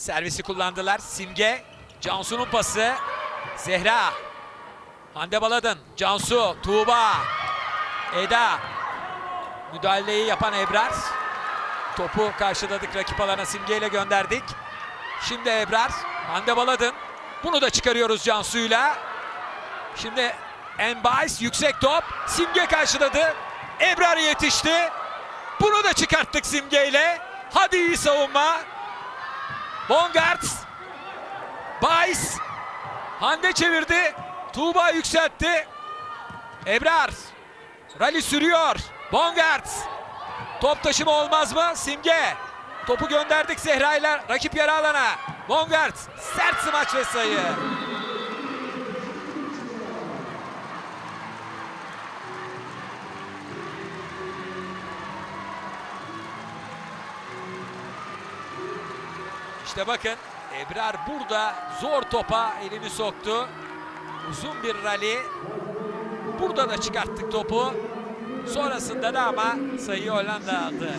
Servisi kullandılar. Simge. Cansu'nun pası. Zehra. Hande Baladın. Cansu. Tuğba. Eda. Müdahaleyi yapan Ebrar. Topu karşıladık rakip alana Simge ile gönderdik. Şimdi Ebrar. Hande Baladın. Bunu da çıkarıyoruz Cansu'yla. Şimdi Enbais yüksek top. Simge karşıladı. Ebrar yetişti. Bunu da çıkarttık Simge ile. Hadi iyi savunma. Bongart. Bayis. Hande çevirdi. Tuğba yükseltti. Ebrar. Rally sürüyor. Bongart. Top taşıma olmaz mı? Simge. Topu gönderdik Zehra ile rakip yarı alana. Bongart. Sert smaç ve sayı. İşte bakın Ebrar burada zor topa elini soktu. Uzun bir rally. Burada da çıkarttık topu. Sonrasında da ama sayıyı Hollanda aldı.